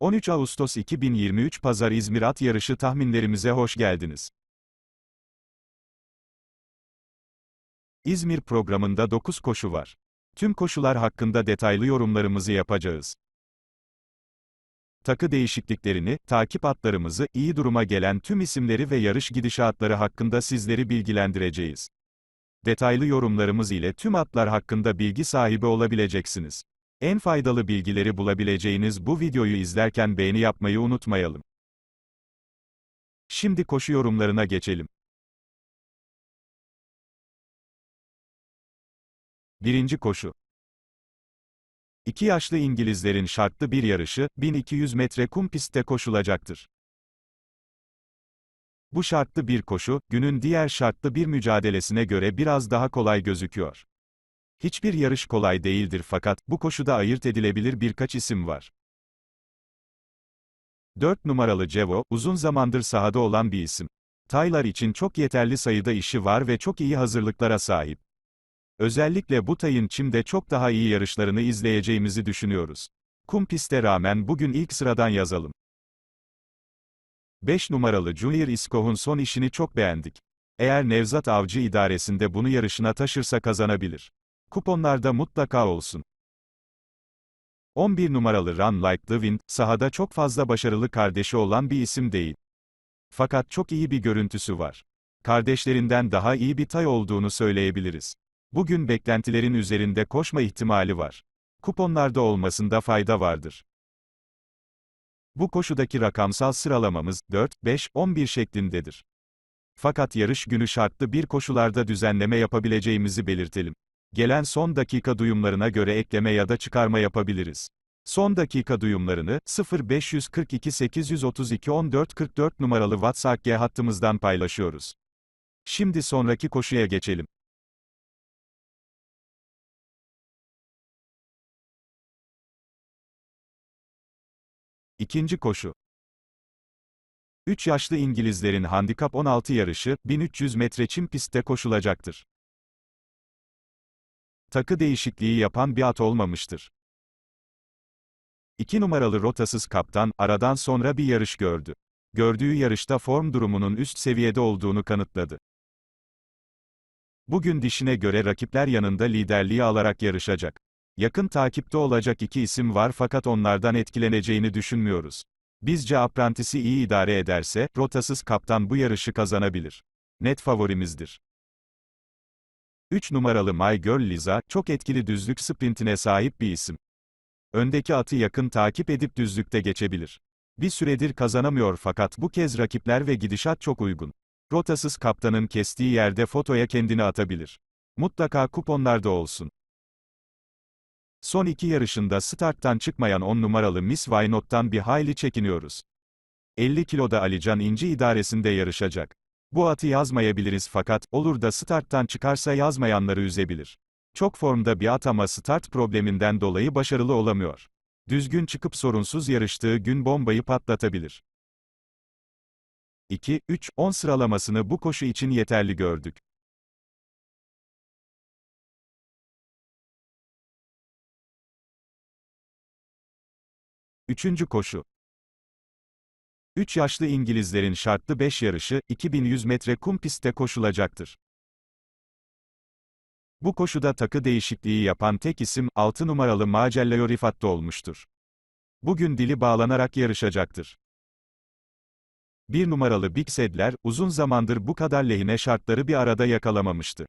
13 Ağustos 2023 Pazar İzmir At Yarışı tahminlerimize hoş geldiniz. İzmir programında 9 koşu var. Tüm koşular hakkında detaylı yorumlarımızı yapacağız. Takı değişikliklerini, takip atlarımızı, iyi duruma gelen tüm isimleri ve yarış gidişatları hakkında sizleri bilgilendireceğiz. Detaylı yorumlarımız ile tüm atlar hakkında bilgi sahibi olabileceksiniz. En faydalı bilgileri bulabileceğiniz bu videoyu izlerken beğeni yapmayı unutmayalım. Şimdi koşu yorumlarına geçelim. Birinci koşu. İki yaşlı İngilizlerin şartlı bir yarışı, 1200 metre kum pistte koşulacaktır. Bu şartlı bir koşu, günün diğer şartlı bir mücadelesine göre biraz daha kolay gözüküyor. Hiçbir yarış kolay değildir fakat, bu koşuda ayırt edilebilir birkaç isim var. 4 numaralı Cevo, uzun zamandır sahada olan bir isim. Taylar için çok yeterli sayıda işi var ve çok iyi hazırlıklara sahip. Özellikle bu tayın çimde çok daha iyi yarışlarını izleyeceğimizi düşünüyoruz. Kum piste rağmen bugün ilk sıradan yazalım. 5 numaralı Junior Iskoh'un son işini çok beğendik. Eğer Nevzat Avcı idaresinde bunu yarışına taşırsa kazanabilir. Kuponlarda mutlaka olsun. 11 numaralı Run Like the Wind, sahada çok fazla başarılı kardeşi olan bir isim değil. Fakat çok iyi bir görüntüsü var. Kardeşlerinden daha iyi bir tay olduğunu söyleyebiliriz. Bugün beklentilerin üzerinde koşma ihtimali var. Kuponlarda olmasında fayda vardır. Bu koşudaki rakamsal sıralamamız 4, 5, 11 şeklindedir. Fakat yarış günü şartlı bir koşularda düzenleme yapabileceğimizi belirtelim. Gelen son dakika duyumlarına göre ekleme ya da çıkarma yapabiliriz. Son dakika duyumlarını 0542 832 14 44 numaralı WhatsApp hattımızdan paylaşıyoruz. Şimdi sonraki koşuya geçelim. İkinci koşu. 3 yaşlı İngilizlerin handikap 16 yarışı 1300 metre çim pistte koşulacaktır. Takı değişikliği yapan bir at olmamıştır. 2 numaralı rotasız kaptan, aradan sonra bir yarış gördü. Gördüğü yarışta form durumunun üst seviyede olduğunu kanıtladı. Bugün dişine göre rakipler yanında liderliği alarak yarışacak. Yakın takipte olacak iki isim var fakat onlardan etkileneceğini düşünmüyoruz. Bizce aprantisi iyi idare ederse, rotasız kaptan bu yarışı kazanabilir. Net favorimizdir. 3 numaralı My Girl Liza, çok etkili düzlük sprintine sahip bir isim. Öndeki atı yakın takip edip düzlükte geçebilir. Bir süredir kazanamıyor fakat bu kez rakipler ve gidişat çok uygun. Rotasız kaptanın kestiği yerde fotoya kendini atabilir. Mutlaka kuponlarda olsun. Son iki yarışında starttan çıkmayan 10 numaralı Miss Why Not'tan bir hayli çekiniyoruz. 50 kiloda Alican İnci idaresinde yarışacak. Bu atı yazmayabiliriz fakat, olur da starttan çıkarsa yazmayanları üzebilir. Çok formda bir at ama start probleminden dolayı başarılı olamıyor. Düzgün çıkıp sorunsuz yarıştığı gün bombayı patlatabilir. 2, 3, 10 sıralamasını bu koşu için yeterli gördük. Üçüncü koşu. 3 yaşlı İngilizlerin şartlı 5 yarışı, 2100 metre kum pistte koşulacaktır. Bu koşuda takı değişikliği yapan tek isim, 6 numaralı Macellaio Rifat'ta olmuştur. Bugün dili bağlanarak yarışacaktır. 1 numaralı Big Sedler, uzun zamandır bu kadar lehine şartları bir arada yakalamamıştı.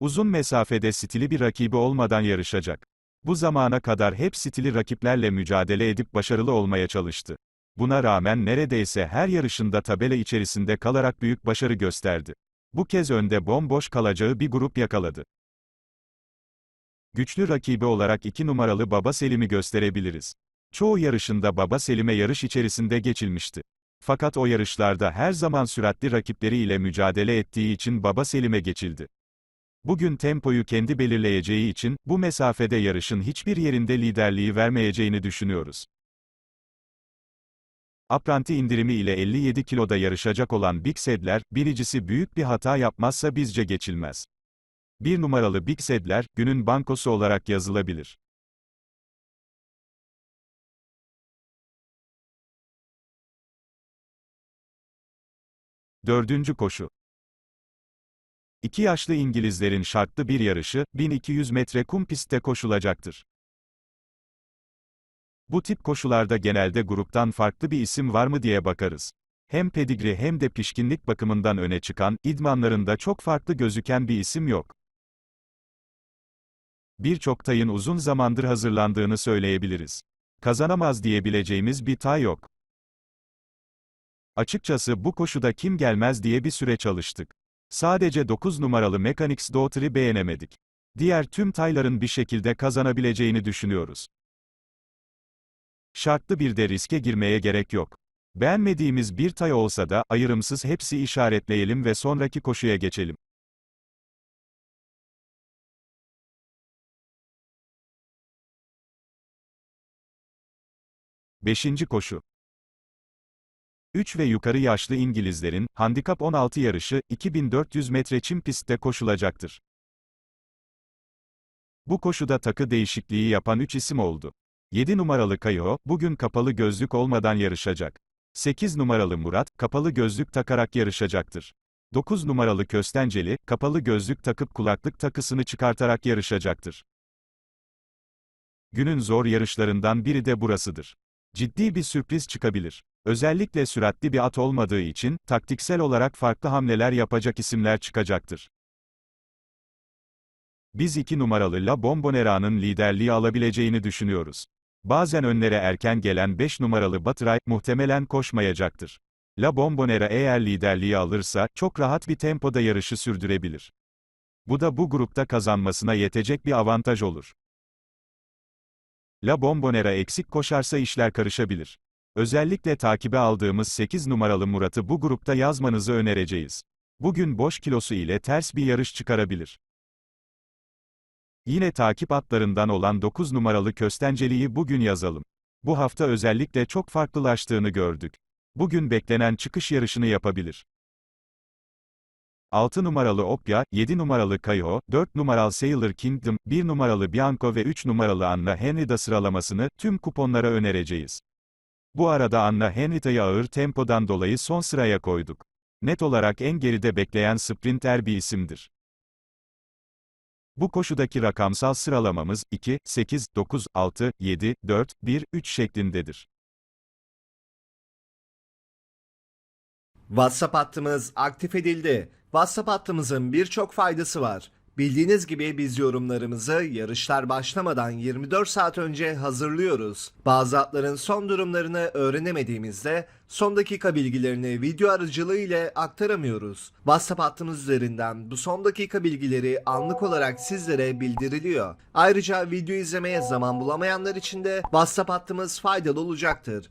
Uzun mesafede stili bir rakibi olmadan yarışacak. Bu zamana kadar hep stili rakiplerle mücadele edip başarılı olmaya çalıştı. Buna rağmen neredeyse her yarışında tabela içerisinde kalarak büyük başarı gösterdi. Bu kez önde bomboş kalacağı bir grup yakaladı. Güçlü rakibi olarak 2 numaralı Baba Selim'i gösterebiliriz. Çoğu yarışında Baba Selim'e yarış içerisinde geçilmişti. Fakat o yarışlarda her zaman süratli rakipleri ile mücadele ettiği için Baba Selim'e geçildi. Bugün tempoyu kendi belirleyeceği için, bu mesafede yarışın hiçbir yerinde liderliği vermeyeceğini düşünüyoruz apranti indirimi ile 57 kiloda yarışacak olan Big Sedler, biricisi büyük bir hata yapmazsa bizce geçilmez. Bir numaralı Big Sedler, günün bankosu olarak yazılabilir. Dördüncü koşu. İki yaşlı İngilizlerin şartlı bir yarışı, 1200 metre kum pistte koşulacaktır. Bu tip koşularda genelde gruptan farklı bir isim var mı diye bakarız. Hem pedigri hem de pişkinlik bakımından öne çıkan, idmanlarında çok farklı gözüken bir isim yok. Birçok tayın uzun zamandır hazırlandığını söyleyebiliriz. Kazanamaz diyebileceğimiz bir tay yok. Açıkçası bu koşuda kim gelmez diye bir süre çalıştık. Sadece 9 numaralı Mechanics Daughter'ı beğenemedik. Diğer tüm tayların bir şekilde kazanabileceğini düşünüyoruz. Şartlı bir de riske girmeye gerek yok. Beğenmediğimiz bir tay olsa da, ayrımsız hepsi işaretleyelim ve sonraki koşuya geçelim. Beşinci koşu. 3 ve yukarı yaşlı İngilizlerin, handikap 16 yarışı, 2400 metre çim pistte koşulacaktır. Bu koşuda takı değişikliği yapan 3 isim oldu. 7 numaralı Kayo, bugün kapalı gözlük olmadan yarışacak. 8 numaralı Murat, kapalı gözlük takarak yarışacaktır. 9 numaralı Köstenceli, kapalı gözlük takıp kulaklık takısını çıkartarak yarışacaktır. Günün zor yarışlarından biri de burasıdır. Ciddi bir sürpriz çıkabilir. Özellikle süratli bir at olmadığı için, taktiksel olarak farklı hamleler yapacak isimler çıkacaktır. Biz 2 numaralı La Bombonera'nın liderliği alabileceğini düşünüyoruz. Bazen önlere erken gelen 5 numaralı Batıray, muhtemelen koşmayacaktır. La Bombonera eğer liderliği alırsa, çok rahat bir tempoda yarışı sürdürebilir. Bu da bu grupta kazanmasına yetecek bir avantaj olur. La Bombonera eksik koşarsa işler karışabilir. Özellikle takibe aldığımız 8 numaralı Murat'ı bu grupta yazmanızı önereceğiz. Bugün boş kilosu ile ters bir yarış çıkarabilir. Yine takip atlarından olan 9 numaralı Köstenceli'yi bugün yazalım. Bu hafta özellikle çok farklılaştığını gördük. Bugün beklenen çıkış yarışını yapabilir. 6 numaralı Opya, 7 numaralı Kayo, 4 numaralı Sailor Kingdom, 1 numaralı Bianco ve 3 numaralı Anna Henry'da sıralamasını tüm kuponlara önereceğiz. Bu arada Anna Henry'ta'yı ağır tempodan dolayı son sıraya koyduk. Net olarak en geride bekleyen sprinter bir isimdir. Bu koşudaki rakamsal sıralamamız 2, 8, 9, 6, 7, 4, 1, 3 şeklindedir. WhatsApp hattımız aktif edildi. WhatsApp hattımızın birçok faydası var. Bildiğiniz gibi biz yorumlarımızı yarışlar başlamadan 24 saat önce hazırlıyoruz. Bazı atların son durumlarını öğrenemediğimizde son dakika bilgilerini video aracılığı ile aktaramıyoruz. WhatsApp hattımız üzerinden bu son dakika bilgileri anlık olarak sizlere bildiriliyor. Ayrıca video izlemeye zaman bulamayanlar için de WhatsApp hattımız faydalı olacaktır.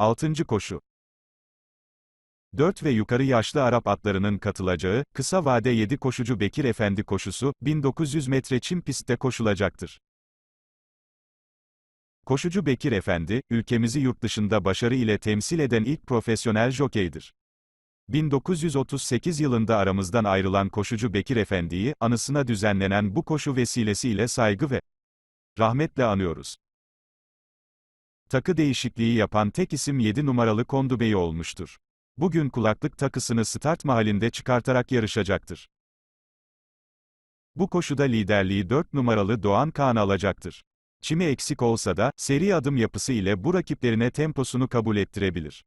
6. koşu. 4 ve yukarı yaşlı Arap atlarının katılacağı, kısa vade 7 koşucu Bekir Efendi koşusu, 1900 metre çim pistte koşulacaktır. Koşucu Bekir Efendi, ülkemizi yurt dışında başarı ile temsil eden ilk profesyonel jokeydir. 1938 yılında aramızdan ayrılan koşucu Bekir Efendi'yi, anısına düzenlenen bu koşu vesilesiyle saygı ve rahmetle anıyoruz. Takı değişikliği yapan tek isim 7 numaralı Kondu Bey olmuştur. Bugün kulaklık takısını start mahallinde çıkartarak yarışacaktır. Bu koşuda liderliği 4 numaralı Doğan Kaan alacaktır. Çimi eksik olsa da, seri adım yapısı ile bu rakiplerine temposunu kabul ettirebilir.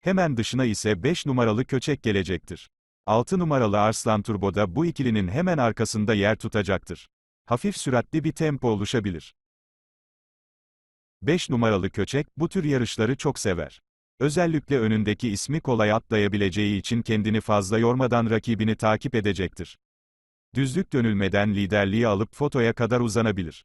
Hemen dışına ise 5 numaralı Köçek gelecektir. 6 numaralı Arslan Turbo da bu ikilinin hemen arkasında yer tutacaktır. Hafif süratli bir tempo oluşabilir. 5 numaralı Köçek, bu tür yarışları çok sever. Özellikle önündeki ismi kolay atlayabileceği için kendini fazla yormadan rakibini takip edecektir. Düzlük dönülmeden liderliği alıp fotoya kadar uzanabilir.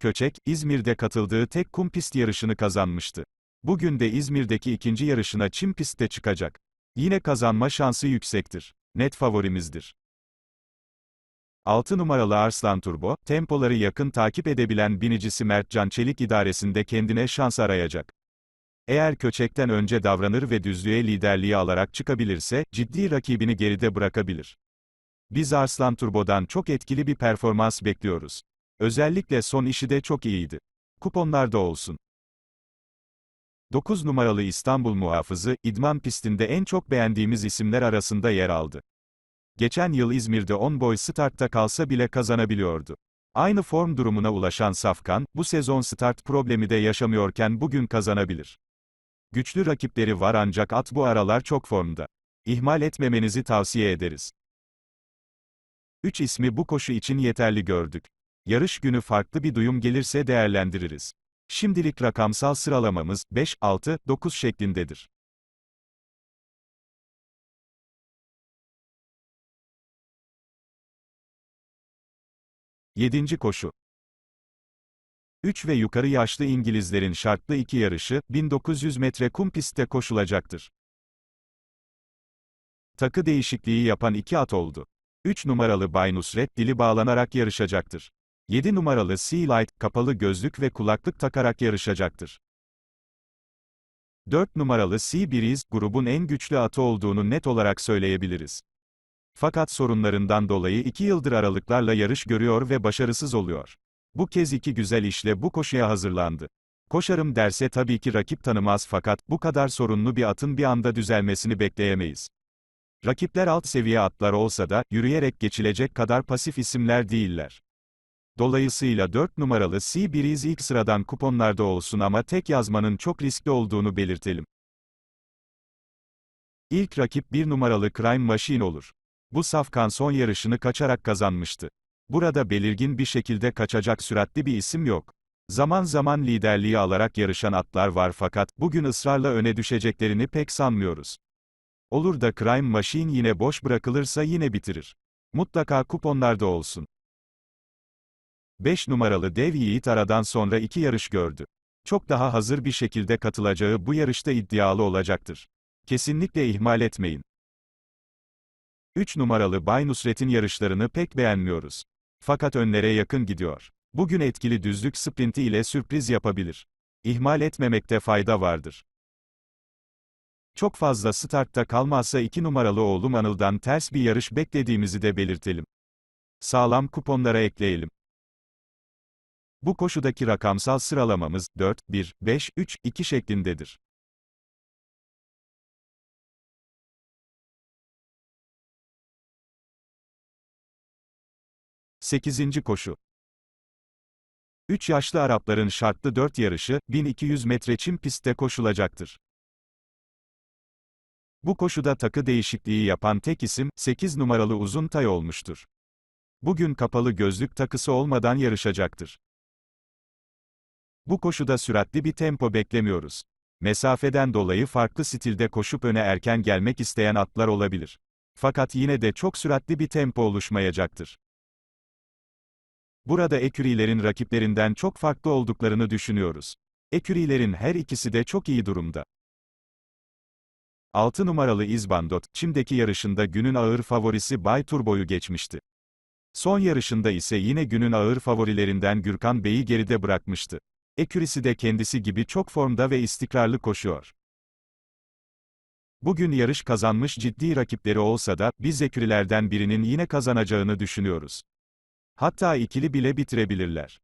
Köçek, İzmir'de katıldığı tek kum pist yarışını kazanmıştı. Bugün de İzmir'deki ikinci yarışına çim pistte çıkacak. Yine kazanma şansı yüksektir. Net favorimizdir. 6 numaralı Arslan Turbo, tempoları yakın takip edebilen binicisi Mertcan Çelik idaresinde kendine şans arayacak. Eğer köçekten önce davranır ve düzlüğe liderliği alarak çıkabilirse, ciddi rakibini geride bırakabilir. Biz Arslan Turbo'dan çok etkili bir performans bekliyoruz. Özellikle son işi de çok iyiydi. Kuponlarda olsun. 9 numaralı İstanbul muhafızı, idman pistinde en çok beğendiğimiz isimler arasında yer aldı. Geçen yıl İzmir'de 10 boy startta kalsa bile kazanabiliyordu. Aynı form durumuna ulaşan Safkan, bu sezon start problemi de yaşamıyorken bugün kazanabilir. Güçlü rakipleri var ancak at bu aralar çok formda. İhmal etmemenizi tavsiye ederiz. 3 ismi bu koşu için yeterli gördük. Yarış günü farklı bir duyum gelirse değerlendiririz. Şimdilik rakamsal sıralamamız 5, 6, 9 şeklindedir. Yedinci koşu. 3 ve yukarı yaşlı İngilizlerin şartlı iki yarışı, 1900 metre kum pistte koşulacaktır. Takı değişikliği yapan iki at oldu. 3 numaralı Bay Nusret, dili bağlanarak yarışacaktır. 7 numaralı Sea Light, kapalı gözlük ve kulaklık takarak yarışacaktır. 4 numaralı Sea Breeze, grubun en güçlü atı olduğunu net olarak söyleyebiliriz. Fakat sorunlarından dolayı 2 yıldır aralıklarla yarış görüyor ve başarısız oluyor. Bu kez iki güzel işle bu koşuya hazırlandı. Koşarım derse tabii ki rakip tanımaz fakat bu kadar sorunlu bir atın bir anda düzelmesini bekleyemeyiz. Rakipler alt seviye atlar olsa da, yürüyerek geçilecek kadar pasif isimler değiller. Dolayısıyla 4 numaralı Sea Breeze ilk sıradan kuponlarda olsun ama tek yazmanın çok riskli olduğunu belirtelim. İlk rakip 1 numaralı Crime Machine olur. Bu safkan son yarışını kaçarak kazanmıştı. Burada belirgin bir şekilde kaçacak süratli bir isim yok. Zaman zaman liderliği alarak yarışan atlar var fakat, bugün ısrarla öne düşeceklerini pek sanmıyoruz. Olur da Crime Machine yine boş bırakılırsa yine bitirir. Mutlaka kuponlarda olsun. 5 numaralı Dev Yiğit aradan sonra iki yarış gördü. Çok daha hazır bir şekilde katılacağı bu yarışta iddialı olacaktır. Kesinlikle ihmal etmeyin. 3 numaralı Bay Nusret'in yarışlarını pek beğenmiyoruz. Fakat önlere yakın gidiyor. Bugün etkili düzlük sprinti ile sürpriz yapabilir. İhmal etmemekte fayda vardır. Çok fazla startta kalmazsa 2 numaralı oğlum Anıl'dan ters bir yarış beklediğimizi de belirtelim. Sağlam kuponlara ekleyelim. Bu koşudaki rakamsal sıralamamız 4, 1, 5, 3, 2 şeklindedir. Sekizinci koşu. 3 yaşlı Arapların şartlı 4 yarışı, 1200 metre çim pistte koşulacaktır. Bu koşuda takı değişikliği yapan tek isim, 8 numaralı Uzun Tay olmuştur. Bugün kapalı gözlük takısı olmadan yarışacaktır. Bu koşuda süratli bir tempo beklemiyoruz. Mesafeden dolayı farklı stilde koşup öne erken gelmek isteyen atlar olabilir. Fakat yine de çok süratli bir tempo oluşmayacaktır. Burada ekürilerin rakiplerinden çok farklı olduklarını düşünüyoruz. Ekürilerin her ikisi de çok iyi durumda. 6 numaralı İzbandot, Çim'deki yarışında günün ağır favorisi Bay Turbo'yu geçmişti. Son yarışında ise yine günün ağır favorilerinden Gürkan Bey'i geride bırakmıştı. Ekürisi de kendisi gibi çok formda ve istikrarlı koşuyor. Bugün yarış kazanmış ciddi rakipleri olsa da, biz ekürilerden birinin yine kazanacağını düşünüyoruz. Hatta ikili bile bitirebilirler.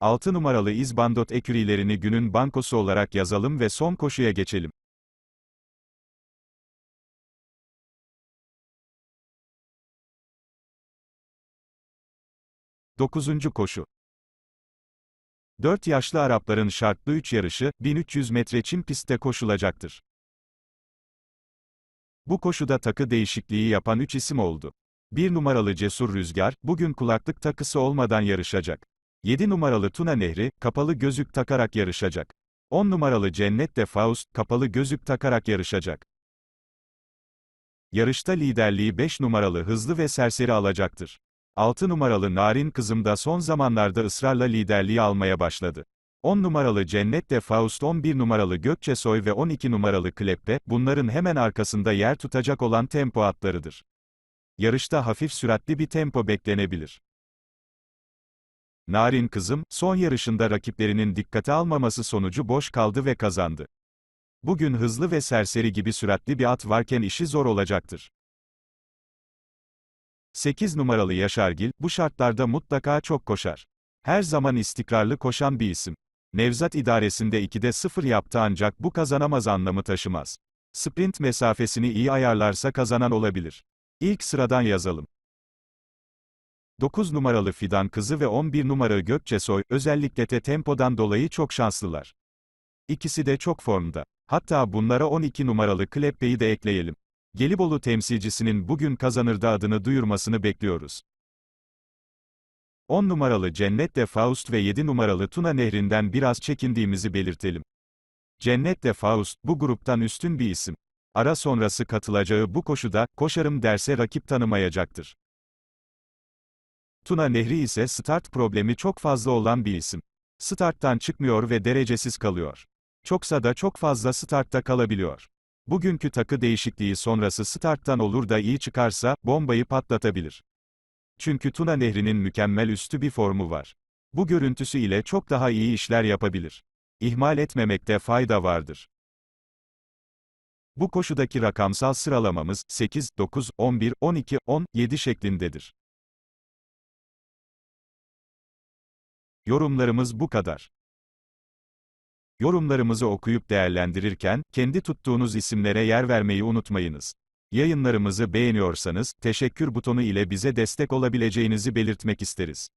6 numaralı İzbandot ekürilerini günün bankosu olarak yazalım ve son koşuya geçelim. Dokuzuncu koşu. 4 yaşlı Arapların şartlı 3 yarışı, 1300 metre çim pistte koşulacaktır. Bu koşuda takı değişikliği yapan 3 isim oldu. 1 numaralı Cesur Rüzgar, bugün kulaklık takısı olmadan yarışacak. 7 numaralı Tuna Nehri, kapalı gözlük takarak yarışacak. 10 numaralı Cennet de Faust, kapalı gözlük takarak yarışacak. Yarışta liderliği 5 numaralı Hızlı ve Serseri alacaktır. 6 numaralı Narin Kızım da son zamanlarda ısrarla liderliği almaya başladı. 10 numaralı Cennet de Faust 11 numaralı Gökçesoy ve 12 numaralı Kleppe, bunların hemen arkasında yer tutacak olan tempo atlarıdır. Yarışta hafif süratli bir tempo beklenebilir. Narin Kızım, son yarışında rakiplerinin dikkate almaması sonucu boş kaldı ve kazandı. Bugün hızlı ve serseri gibi süratli bir at varken işi zor olacaktır. 8 numaralı Yaşargil, bu şartlarda mutlaka çok koşar. Her zaman istikrarlı koşan bir isim. Nevzat idaresinde 2'de 0 yaptı ancak bu kazanamaz anlamı taşımaz. Sprint mesafesini iyi ayarlarsa kazanan olabilir. İlk sıradan yazalım. 9 numaralı Fidan Kızı ve 11 numara Gökçesoy, özellikle de tempodan dolayı çok şanslılar. İkisi de çok formda. Hatta bunlara 12 numaralı Kleppe'yi de ekleyelim. Gelibolu temsilcisinin bugün kazanırda adını duyurmasını bekliyoruz. 10 numaralı Cennet de Faust ve 7 numaralı Tuna Nehri'nden biraz çekindiğimizi belirtelim. Cennet de Faust, bu gruptan üstün bir isim. Ara sonrası katılacağı bu koşuda, koşarım derse rakip tanımayacaktır. Tuna Nehri ise start problemi çok fazla olan bir isim. Starttan çıkmıyor ve derecesiz kalıyor. Çoksa da çok fazla startta kalabiliyor. Bugünkü takı değişikliği sonrası starttan olur da iyi çıkarsa, bombayı patlatabilir. Çünkü Tuna Nehri'nin mükemmel üstü bir formu var. Bu görüntüsü ile çok daha iyi işler yapabilir. İhmal etmemekte fayda vardır. Bu koşudaki rakamsal sıralamamız 8, 9, 11, 12, 10, 7 şeklindedir. Yorumlarımız bu kadar. Yorumlarımızı okuyup değerlendirirken, kendi tuttuğunuz isimlere yer vermeyi unutmayınız. Yayınlarımızı beğeniyorsanız, teşekkür butonu ile bize destek olabileceğinizi belirtmek isteriz.